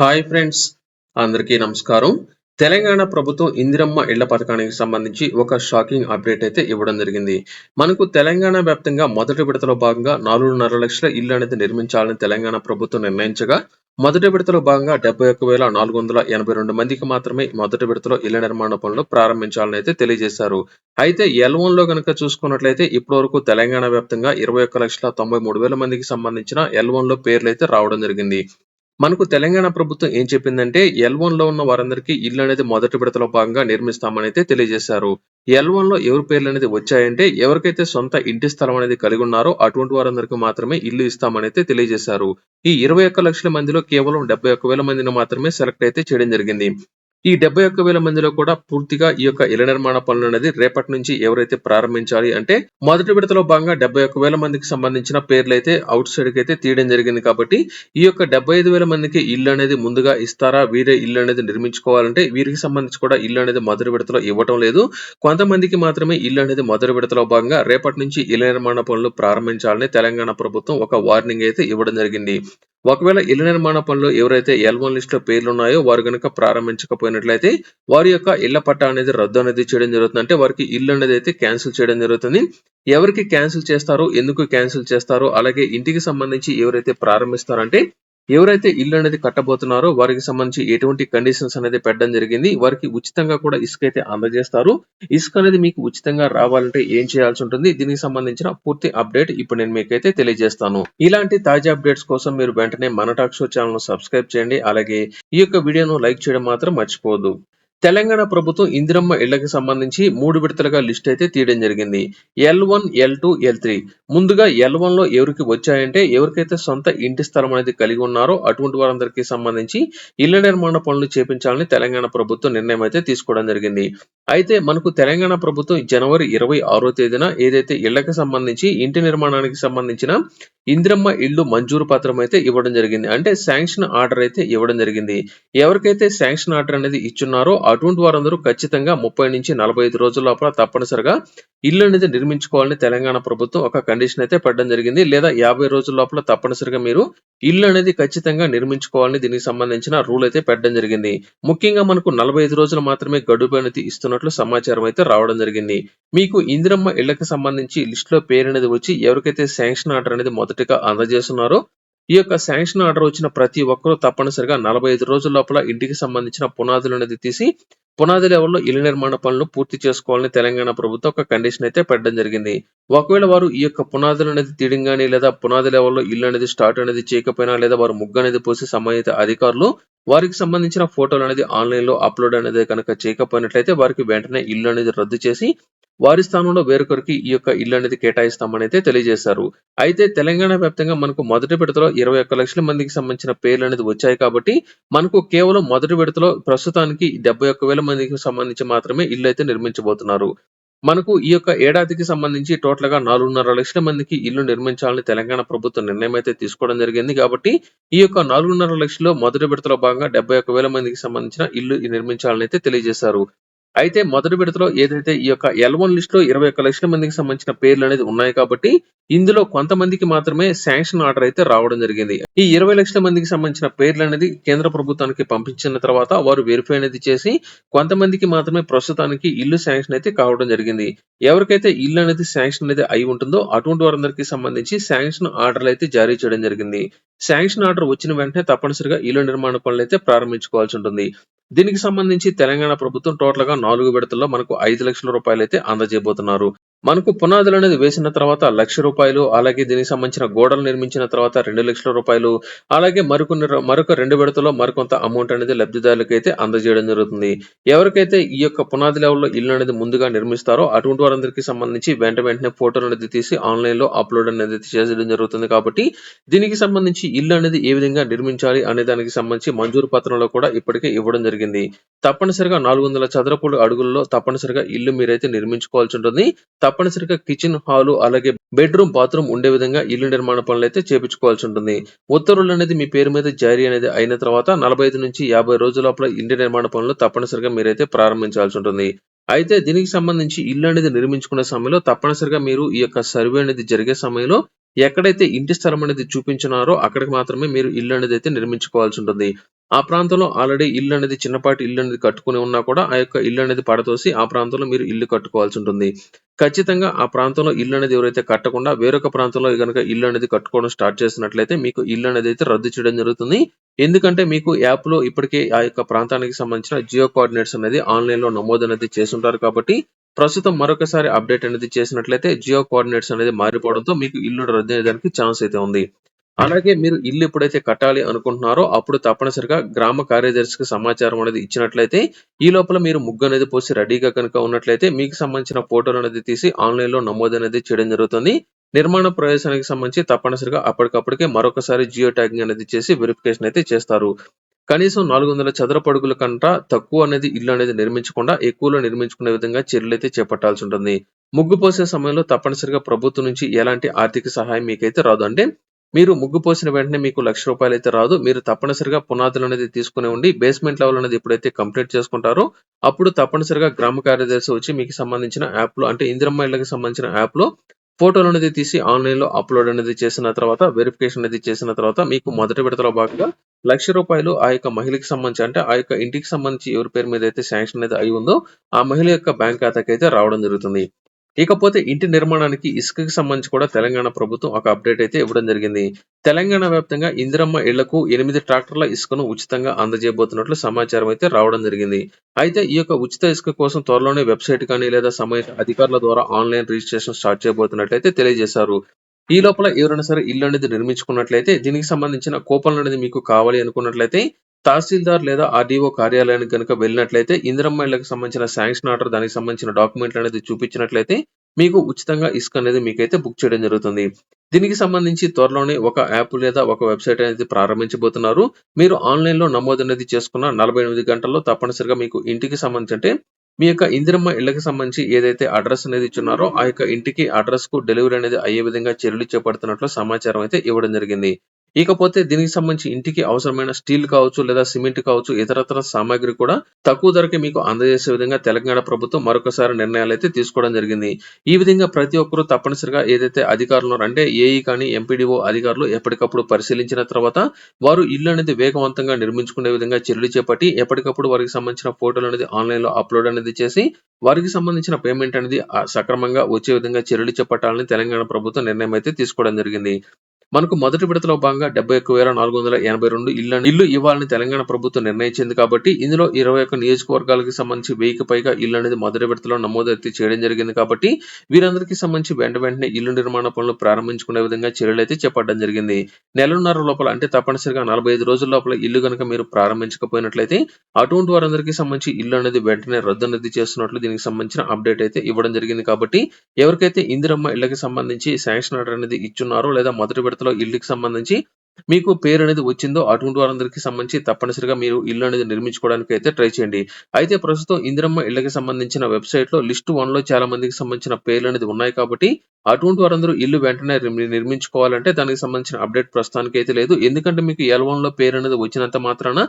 Hi friends అందరికీ నమస్కారం. తెలంగాణ ప్రభుత్వం ఇందిరమ్మ ఇళ్ళ పథకానికి సంబంధించి ఒక షాకింగ్ అప్డేట్ అయితే ఇవ్వడం జరిగింది. మనకు తెలంగాణ వ్యాప్తంగా మొదటి విడతలో భాగంగా నాలుగున్నర లక్షల ఇల్లు అనేది నిర్మించాలని తెలంగాణ ప్రభుత్వం నిర్ణయించగా మొదటి విడతలో భాగంగా డెబ్బై ఒక్క వేల నాలుగు వందల ఎనభై రెండు మందికి మాత్రమే మొదటి విడతలో ఇళ్ళ నిర్మాణ పనులు ప్రారంభించాలని అయితే తెలియజేశారు. అయితే ఎల్లో కనుక చూసుకున్నట్లయితే ఇప్పటి వరకు తెలంగాణ వ్యాప్తంగా ఇరవై ఒక్క లక్షల తొంభై మూడు వేల మందికి సంబంధించిన ఎల్లో పేర్లు అయితే రావడం జరిగింది. మనకు తెలంగాణ ప్రభుత్వం ఏం చెప్పిందంటే ఎల్లో ఉన్న వారందరికీ ఇల్లు అనేది మొదటి విడతలో భాగంగా నిర్మిస్తామని అయితే తెలియజేశారు. ఎల్ వన్లో ఎవరి పేర్లు అనేది వచ్చాయంటే ఎవరికైతే సొంత ఇంటి స్థలం అనేది కలిగి ఉన్నారో అటువంటి వారందరికీ మాత్రమే ఇల్లు ఇస్తామని అయితే తెలియజేశారు. ఈ ఇరవై ఒక్క లక్షల మందిలో కేవలం డెబ్బై ఒక్క వేల మందిని మాత్రమే సెలెక్ట్ అయితే చేయడం జరిగింది. ఈ డెబ్బై ఒక్క వేల మందిలో కూడా పూర్తిగా ఈ యొక్క ఇళ్ళ నిర్మాణ పనులు అనేది రేపటి నుంచి ఎవరైతే ప్రారంభించాలి అంటే మొదటి విడతలో భాగంగా డెబ్బై ఒక్క వేల మందికి సంబంధించిన పేర్లు అయితే అవుట్ సైడ్కి అయితే తీయడం జరిగింది కాబట్టి ఈ యొక్క డెబ్బై ఐదు వేల మందికి ఇల్లు అనేది ముందుగా ఇస్తారా? వీరే ఇల్లు అనేది నిర్మించుకోవాలంటే వీరికి సంబంధించి కూడా ఇల్లు అనేది మొదటి విడతలో ఇవ్వటం లేదు. కొంతమందికి మాత్రమే ఇల్లు అనేది మొదటి విడతలో భాగంగా రేపటి నుంచి ఇళ్ళ నిర్మాణ పనులు ప్రారంభించాలని తెలంగాణ ప్రభుత్వం ఒక వార్నింగ్ అయితే ఇవ్వడం జరిగింది. ఒకవేళ ఇళ్ళ నిర్మాణ పనులు ఎవరైతే ఎల్ వన్ లిస్ట్లో పేర్లు ఉన్నాయో వారు కనుక ప్రారంభించకపోయినట్లయితే వారి యొక్క ఇళ్ళ పట్టా అనేది రద్దు అనేది చేయడం జరుగుతుంది. అంటే వారికి ఇల్లు అనేది అయితే క్యాన్సిల్ చేయడం జరుగుతుంది. ఎవరికి క్యాన్సిల్ చేస్తారో ఎందుకు క్యాన్సిల్ చేస్తారో అలాగే ఇంటికి సంబంధించి ఎవరైతే ప్రారంభిస్తారంటే ఎవరైతే ఇల్లు అనేది కట్టబోతున్నారో వారికి సంబంధించి ఎటువంటి కండిషన్స్ అనేది పెట్టడం జరిగింది. వారికి ఉచితంగా కూడా ఇసుక అయితే అందజేస్తారు. ఇసుక అనేది మీకు ఉచితంగా రావాలంటే ఏం చేయాల్సి ఉంటుంది? దీనికి సంబంధించిన పూర్తి అప్డేట్ ఇప్పుడు నేను మీకైతే తెలియజేస్తాను. ఇలాంటి తాజా అప్డేట్స్ కోసం మీరు వెంటనే మన టాక్ షో ఛానల్ సబ్స్క్రైబ్ చేయండి. అలాగే ఈ యొక్క వీడియోను లైక్ చేయడం మాత్రం మర్చిపోవద్దు. తెలంగాణ ప్రభుత్వం ఇందిరమ్మ ఇళ్ళకు సంబంధించి మూడు విడతలుగా లిస్ట్ అయితే తీయడం జరిగింది. L one L two L three. ముందుగా ఎల్ వన్లో ఎవరికి వచ్చాయంటే ఎవరికైతే సొంత ఇంటి స్థలం అనేది కలిగి ఉన్నారో అటువంటి వారందరికీ సంబంధించి ఇళ్ళ నిర్మాణ పనులు చేపించాలని తెలంగాణ ప్రభుత్వం నిర్ణయం అయితే తీసుకోవడం జరిగింది. అయితే మనకు తెలంగాణ ప్రభుత్వం జనవరి ఇరవై ఆరో తేదీన ఏదైతే ఇళ్ళకు సంబంధించి ఇంటి నిర్మాణానికి సంబంధించిన ఇందిరమ్మ ఇల్లు మంజూరు పత్రం అయితే ఇవ్వడం జరిగింది. అంటే శాంక్షన్ ఆర్డర్ అయితే ఇవ్వడం జరిగింది. ఎవరికైతే శాంక్షన్ ఆర్డర్ అనేది ఇచ్చున్నారో అటువంటి వారందరూ ఖచ్చితంగా ముప్పై నుంచి నలభై ఐదు రోజుల లోపల తప్పనిసరిగా ఇల్లు అనేది నిర్మించుకోవాలని తెలంగాణ ప్రభుత్వం ఒక కండిషన్ అయితే పెట్టడం జరిగింది. లేదా యాభై రోజుల లోపల తప్పనిసరిగా మీరు ఇల్లు అనేది ఖచ్చితంగా నిర్మించుకోవాలని దీనికి సంబంధించిన రూల్ అయితే పెట్టడం జరిగింది. ముఖ్యంగా మనకు నలభై ఐదు రోజులు మాత్రమే గడువు అనేది ఇస్తున్నట్లు సమాచారం అయితే రావడం జరిగింది. మీకు ఇందిరమ్మ ఇళ్ళకు సంబంధించి లిస్ట్లో పేరు అనేది వచ్చి ఎవరికైతే శాంక్షన్ ఆర్డర్ అనేది మొదటిగా అందజేస్తున్నారో. ఈ యొక్క శాంక్షన్ ఆర్డర్ వచ్చిన ప్రతి ఒక్కరూ తప్పనిసరిగా నలభై ఐదు రోజుల లోపల ఇంటికి సంబంధించిన పునాదులు అనేది తీసి పునాది లెవెల్లో ఇల్లు నిర్మాణ పనులు పూర్తి చేసుకోవాలని తెలంగాణ ప్రభుత్వం ఒక కండిషన్ అయితే పెట్టడం జరిగింది. ఒకవేళ వారు ఈ యొక్క పునాదులు అనేది తీయడం కానీ లేదా పునాది లెవెల్లో ఇల్లు అనేది స్టార్ట్ అనేది చేయకపోయినా లేదా వారు ముగ్గు అనేది పోసి సంబంధిత అధికారులు వారికి సంబంధించిన ఫోటోలు అనేది ఆన్లైన్లో అప్లోడ్ అనేది కనుక చేయకపోయినట్లయితే వారికి వెంటనే ఇల్లు అనేది రద్దు చేసి వారి స్థానంలో వేరొకరికి ఈ యొక్క ఇల్లు అనేది కేటాయిస్తామని అయితే తెలియజేశారు. అయితే తెలంగాణ వ్యాప్తంగా మనకు మొదటి విడతలో ఇరవై ఒక్క లక్షల మందికి సంబంధించిన పేర్లు అనేది వచ్చాయి కాబట్టి మనకు కేవలం మొదటి విడతలో ప్రస్తుతానికి డెబ్బై ఒక్క వేల మందికి సంబంధించి మాత్రమే ఇల్లు అయితే నిర్మించబోతున్నారు. మనకు ఈ యొక్క ఏడాదికి సంబంధించి టోటల్గా నాలుగున్నర లక్షల మందికి ఇల్లు నిర్మించాలని తెలంగాణ ప్రభుత్వం నిర్ణయం అయితే తీసుకోవడం జరిగింది కాబట్టి ఈ యొక్క నాలుగున్నర లక్షల్లో మొదటి విడతలో భాగంగా డెబ్బై ఒక్క వేల మందికి సంబంధించిన ఇల్లు నిర్మించాలని అయితే తెలియజేశారు. అయితే మొదటి విడతలో ఏదైతే ఈ యొక్క ఎల్ వన్ లిస్ట్లో ఇరవై ఒక్క లక్షల మందికి సంబంధించిన పేర్లు అనేది ఉన్నాయి కాబట్టి ఇందులో కొంతమందికి మాత్రమే శాంక్షన్ ఆర్డర్ అయితే రావడం జరిగింది. ఈ ఇరవై లక్షల మందికి సంబంధించిన పేర్లు అనేది కేంద్ర ప్రభుత్వానికి పంపించిన తర్వాత వారు వెరిఫై అనేది చేసి కొంతమందికి మాత్రమే ప్రస్తుతానికి ఇల్లు శాంక్షన్ అయితే కావడం జరిగింది. ఎవరికైతే ఇల్లు అనేది శాంక్షన్ అనేది అయి ఉంటుందో అటువంటి వారందరికీ సంబంధించి శాంక్షన్ ఆర్డర్లు అయితే జారీ చేయడం జరిగింది. శాంక్షన్ ఆర్డర్ వచ్చిన వెంటనే తప్పనిసరిగా ఇల్లు నిర్మాణ పనులు అయితే ప్రారంభించుకోవాల్సి ఉంటుంది. దీనికి సంబంధించి తెలంగాణ ప్రభుత్వం టోటల్గా నాలుగు విడతల్లో మనకు ఐదు లక్షల రూపాయలు అయితే అందజేయబోతున్నారు. మనకు పునాదులు అనేది వేసిన తర్వాత లక్ష రూపాయలు అలాగే దీనికి సంబంధించిన గోడలు నిర్మించిన తర్వాత రెండు లక్షల రూపాయలు అలాగే మరికొన్ని మరొక రెండు విడతలో మరికొంత అమౌంట్ అనేది లబ్ధిదారులకు అయితే అందజేయడం జరుగుతుంది. ఎవరికైతే ఈ యొక్క పునాది లెవెల్లో ఇల్లు అనేది ముందుగా నిర్మిస్తారో అటువంటి వారందరికీ సంబంధించి వెంట వెంటనే ఫోటోలు అనేది తీసి ఆన్లైన్లో అప్లోడ్ అనేది చేయడం జరుగుతుంది కాబట్టి దీనికి సంబంధించి ఇల్లు అనేది ఏ విధంగా నిర్మించాలి అనే దానికి సంబంధించి మంజూరు పత్రంలో కూడా ఇప్పటికే ఇవ్వడం జరిగింది. తప్పనిసరిగా నాలుగు వందల చదరపు అడుగుల్లో తప్పనిసరిగా ఇల్లు మీరైతే నిర్మించుకోవాల్సి ఉంటుంది. తప్పనిసరిగా కిచెన్ హాలు అలాగే బెడ్రూమ్ బాత్రూమ్ ఉండే విధంగా ఇల్లు నిర్మాణ పనులు అయితే చేపించుకోవాల్సి ఉంటుంది. ఉత్తర్వులు అనేది మీ పేరు మీద జారీ అనేది అయిన తర్వాత నలభై ఐదు నుంచి యాభై రోజుల లోపల ఇంటి నిర్మాణ పనులు తప్పనిసరిగా మీరైతే ప్రారంభించాల్సి ఉంటుంది. అయితే దీనికి సంబంధించి ఇల్లు అనేది నిర్మించుకునే సమయంలో తప్పనిసరిగా మీరు ఈ యొక్క సర్వే అనేది జరిగే సమయంలో ఎక్కడైతే ఇంటి స్థలం అనేది చూపించినారో అక్కడికి మాత్రమే మీరు ఇల్లు అనేది అయితే నిర్మించుకోవాల్సి ఉంటుంది. ఆ ప్రాంతంలో ఆల్రెడీ ఇల్లు అనేది చిన్నపాటి ఇల్లు అనేది కట్టుకుని ఉన్నా కూడా ఆ యొక్క ఇల్లు అనేది పడతోసి ఆ ప్రాంతంలో మీరు ఇల్లు కట్టుకోవాల్సి ఉంటుంది. ఖచ్చితంగా ఆ ప్రాంతంలో ఇల్లు అనేది ఎవరైతే కట్టకుండా వేరొక ప్రాంతంలో గనుక ఇల్లు అనేది కట్టుకోవడం స్టార్ట్ చేసినట్లయితే మీకు ఇల్లు అనేది అయితే రద్దు చేయడం జరుగుతుంది. ఎందుకంటే మీకు యాప్లో ఇప్పటికే ఆ యొక్క ప్రాంతానికి సంబంధించిన జియో కోఆర్డినేట్స్ అనేది ఆన్లైన్లో నమోదు అనేది చేస్తుంటారు కాబట్టి ప్రస్తుతం మరొకసారి అప్డేట్ అనేది చేసినట్లయితే జియో కోఆర్డినేట్స్ అనేది మారిపోవడంతో మీకు ఇల్లు రద్దు అయ్యేదానికి ఛాన్స్ అయితే ఉంది. అలాగే మీరు ఇల్లు ఎప్పుడైతే కట్టాలి అనుకుంటున్నారో అప్పుడు తప్పనిసరిగా గ్రామ కార్యదర్శికి సమాచారం అనేది ఇచ్చినట్లయితే ఈ లోపల మీరు ముగ్గు అనేది పోసి రెడీగా కనుక ఉన్నట్లయితే మీకు సంబంధించిన ఫోటోలు అనేది తీసి ఆన్లైన్లో నమోదు అనేది చేయడం జరుగుతుంది. నిర్మాణ ప్రవేశానికి సంబంధించి తప్పనిసరిగా అప్పటికప్పటికే మరొకసారి జియో ట్యాగింగ్ అనేది చేసి వెరిఫికేషన్ అయితే చేస్తారు. కనీసం నాలుగు వందల చదరపడుగుల కంట తక్కువ అనేది ఇల్లు అనేది నిర్మించకుండా ఎక్కువలో నిర్మించుకునే విధంగా చర్యలు అయితే చేపట్టాల్సి ఉంటుంది. ముగ్గు పోసే సమయంలో తప్పనిసరిగా ప్రభుత్వం నుంచి ఎలాంటి ఆర్థిక సహాయం మీకైతే రాదు. అంటే మీరు ముగ్గు పోసిన వెంటనే మీకు లక్ష రూపాయలు అయితే రాదు. మీరు తప్పనిసరిగా పునాదులు అనేది తీసుకుని ఉండి బేస్మెంట్ లెవెల్ అనేది ఎప్పుడైతే కంప్లీట్ చేసుకుంటారో అప్పుడు తప్పనిసరిగా గ్రామ కార్యదర్శి వచ్చి మీకు సంబంధించిన యాప్లో అంటే ఇందిరమ్మ ఇళ్ళకి సంబంధించిన యాప్లో ఫోటోలు అనేది తీసి ఆన్లైన్లో అప్లోడ్ అనేది చేసిన తర్వాత వెరిఫికేషన్ అనేది చేసిన తర్వాత మీకు మొదటి విడతలో భాగంగా లక్ష రూపాయలు ఆ యొక్క మహిళకి సంబంధించి అంటే ఆ యొక్క ఇంటికి సంబంధించి ఎవరి పేరు మీద అయితే శాంక్షన్ అనేది అయి ఉందో ఆ మహిళ యొక్క బ్యాంక్ ఖాతాకి అయితే రావడం జరుగుతుంది. ఇకపోతే ఇంటి నిర్మాణానికి ఇసుకకి సంబంధించి కూడా తెలంగాణ ప్రభుత్వం ఒక అప్డేట్ అయితే ఇవ్వడం జరిగింది. తెలంగాణ వ్యాప్తంగా ఇందిరమ్మ ఇళ్ళకు ఎనిమిది ట్రాక్టర్ల ఇసుకను ఉచితంగా అందజేయబోతున్నట్లు సమాచారం అయితే రావడం జరిగింది. అయితే ఈ యొక్క ఉచిత ఇసుక కోసం త్వరలోనే వెబ్సైట్ కానీ లేదా సంబంధిత అధికారుల ద్వారా ఆన్లైన్ రిజిస్ట్రేషన్ స్టార్ట్ చేయబోతున్నట్లయితే తెలియజేశారు. ఈ లోపల ఎవరైనా సరే ఇల్లు అనేది నిర్మించుకున్నట్లయితే దీనికి సంబంధించిన కూపన్లు అనేది మీకు కావాలి అనుకున్నట్లయితే తహసీల్దార్ లేదా ఆర్డీఓ కార్యాలయానికి కనుక వెళ్ళినట్లయితే ఇందిరమ్మ ఇళ్ళకు సంబంధించిన శాంక్షన్ ఆర్డర్ దానికి సంబంధించిన డాక్యుమెంట్లు అనేది చూపించినట్లయితే మీకు ఉచితంగా ఇసుక అనేది మీకైతే బుక్ చేయడం జరుగుతుంది. దీనికి సంబంధించి త్వరలోనే ఒక యాప్ లేదా ఒక వెబ్సైట్ అనేది ప్రారంభించబోతున్నారు. మీరు ఆన్లైన్లో నమోదు అనేది చేసుకున్న నలభై ఎనిమిది గంటల్లో తప్పనిసరిగా మీకు ఇంటికి సంబంధించి అంటే మీ యొక్క ఇందిరమ్మ ఇళ్ళకు సంబంధించి ఏదైతే అడ్రస్ అనేది ఇచ్చున్నారో ఆ యొక్క ఇంటికి అడ్రస్కు డెలివరీ అనేది అయ్యే విధంగా చర్యలు చేపడుతున్నట్లు సమాచారం అయితే ఇవ్వడం జరిగింది. ఇకపోతే దీనికి సంబంధించి ఇంటికి అవసరమైన స్టీల్ కావచ్చు లేదా సిమెంట్ కావచ్చు ఇతరతర సామాగ్రి కూడా తక్కువ ధరకే మీకు అందజేసే విధంగా తెలంగాణ ప్రభుత్వం మరొకసారి నిర్ణయాలు అయితే తీసుకోవడం జరిగింది. ఈ విధంగా ప్రతి ఒక్కరూ తప్పనిసరిగా ఏదైతే అధికారులు ఉన్నారంటే ఏఈ కానీ ఎంపీడీఓ అధికారులు ఎప్పటికప్పుడు పరిశీలించిన తర్వాత వారు ఇల్లు అనేది వేగవంతంగా నిర్మించుకునే విధంగా చర్యలు చేపట్టి ఎప్పటికప్పుడు వారికి సంబంధించిన ఫోటోలు అనేది ఆన్లైన్లో అప్లోడ్ అనేది చేసి వారికి సంబంధించిన పేమెంట్ అనేది సక్రమంగా వచ్చే విధంగా చర్యలు చేపట్టాలని తెలంగాణ ప్రభుత్వం నిర్ణయం అయితే తీసుకోవడం జరిగింది. మనకు మొదటి విడతలో భాగంగా డెబ్బై ఒక్క వేల నాలుగు వందల ఎనభై రెండు ఇళ్ళ ఇల్లు ఇవ్వాలని తెలంగాణ ప్రభుత్వం నిర్ణయించింది కాబట్టి ఇందులో ఇరవై ఒక్క నియోజకవర్గాలకు సంబంధించి వెయ్యికి పైగా ఇల్లు అనేది మొదటి విడతలో నమోదు అయితే చేయడం జరిగింది కాబట్టి వీరందరికీ సంబంధించి వెంట వెంటనే ఇల్లు నిర్మాణ పనులు ప్రారంభించుకునే విధంగా చర్యలు అయితే చేపట్టడం జరిగింది. నెలన్నర లోపల అంటే తప్పనిసరిగా నలభై ఐదు రోజుల లోపల ఇల్లు కనుక మీరు ప్రారంభించకపోయినట్లయితే అటువంటి వారందరికీ సంబంధించి ఇల్లు అనేది వెంటనే రద్దు అనేది చేస్తున్నట్లు దీనికి సంబంధించిన అప్డేట్ అయితే ఇవ్వడం జరిగింది కాబట్టి ఎవరికైతే ఇందిరమ్మ ఇళ్ళకి సంబంధించి శాంక్షన్ ఆర్డర్ అనేది ఇచ్చున్నారో లేదా మొదటి విడతలో ఇల్లుకి సంబంధించి మీకు పేరు అనేది వచ్చిందో అటువంటి వారందరికీ సంబంధించి తప్పనిసరిగా మీరు ఇల్లు అనేది నిర్మించుకోవడానికి అయితే ట్రై చేయండి. అయితే ప్రస్తుతం ఇందిరమ్మ ఇళ్ళకి సంబంధించిన వెబ్సైట్లో లిస్ట్ వన్లో చాలా మందికి సంబంధించిన పేర్లు అనేది ఉన్నాయి కాబట్టి అటువంటి వారందరూ ఇల్లు వెంటనే నిర్మించుకోవాలంటే దానికి సంబంధించిన అప్డేట్ ప్రస్తుతానికి అయితే లేదు. ఎందుకంటే మీకు ఎల్ వన్లో పేరు అనేది వచ్చినంత మాత్రాన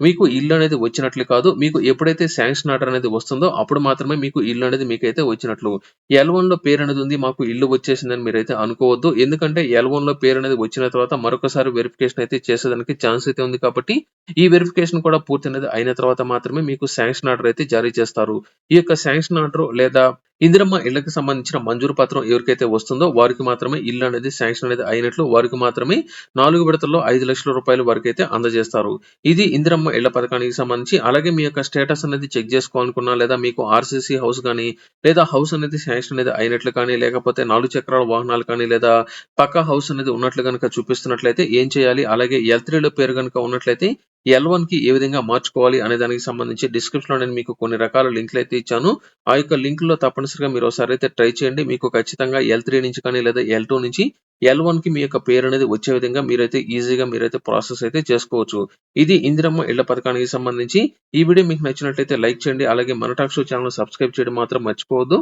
మీకు ఇల్లు అనేది వచ్చినట్లు కాదు మీకు ఎప్పుడైతే శాంక్షన్ ఆర్డర్ అనేది వస్తుందో అప్పుడు మాత్రమే మీకు ఇల్లు అనేది మీకైతే వచ్చినట్లు. ఎల్ వన్లో పేరు అనేది ఉంది మాకు ఇల్లు వచ్చేసిందని మీరైతే అనుకోవద్దు. ఎందుకంటే ఎల్ వన్లో పేరు అనేది వచ్చిన తర్వాత మరొకసారి వెరిఫికేషన్ అయితే చేసేదానికి ఛాన్స్ అయితే ఉంది కాబట్టి ఈ వెరిఫికేషన్ కూడా పూర్తి అనేది అయిన తర్వాత మాత్రమే మీకు శాంక్షన్ ఆర్డర్ అయితే జారీ చేస్తారు. ఈ యొక్క శాంక్షన్ ఆర్డర్ లేదా ఇందిరమ్మ ఇళ్ళకు సంబంధించిన మంజూరు పత్రం ఎవరికైతే వస్తుందో వారికి మాత్రమే ఇల్లు అనేది శాంక్షన్ అనేది అయినట్లు వారికి మాత్రమే నాలుగు విడతల్లో ఐదు లక్షల రూపాయల వరకు అయితే అందజేస్తారు. ఇది ఇందిరమ్మ ఇళ్ళ పథకానికి సంబంధించి అలాగే మీ యొక్క స్టేటస్ అనేది చెక్ చేసుకోవాలనుకున్నా లేదా మీకు ఆర్సీసీ హౌస్ కానీ లేదా హౌస్ అనేది శాంక్షన్ అనేది అయినట్లు కానీ లేకపోతే నాలుగు చక్రాల వాహనాలు కానీ లేదా పక్కా హౌస్ అనేది ఉన్నట్లు కనుక చూపిస్తున్నట్లయితే ఏం చేయాలి? అలాగే ఎల్ త్రీలో పేరు కనుక ఉన్నట్లయితే ఎల్ వన్కి ఏ విధంగా మార్చుకోవాలి అనే దానికి సంబంధించి డిస్క్రిప్షన్లో నేను మీకు కొన్ని రకాల లింకులు అయితే ఇచ్చాను. ఆ యొక్క లింక్లో తప్పనిసరిగా మీరు ఒకసారి అయితే ట్రై చేయండి. మీకు ఖచ్చితంగా ఎల్ త్రీ నుంచి కానీ లేదా ఎల్ టూ నుంచి ఎల్ వన్కి మీ యొక్క పేరు అనేది వచ్చే విధంగా మీరైతే ఈజీగా మీరైతే ప్రాసెస్ అయితే చేసుకోవచ్చు. ఇది ఇందిరమ్మ ఇళ్ళ పథకానికి సంబంధించి. ఈ వీడియో మీకు నచ్చినట్లయితే లైక్ చేయండి. అలాగే మన టాక్ షో ఛానల్ సబ్స్క్రైబ్ చేయడం మాత్రం మర్చిపోవద్దు.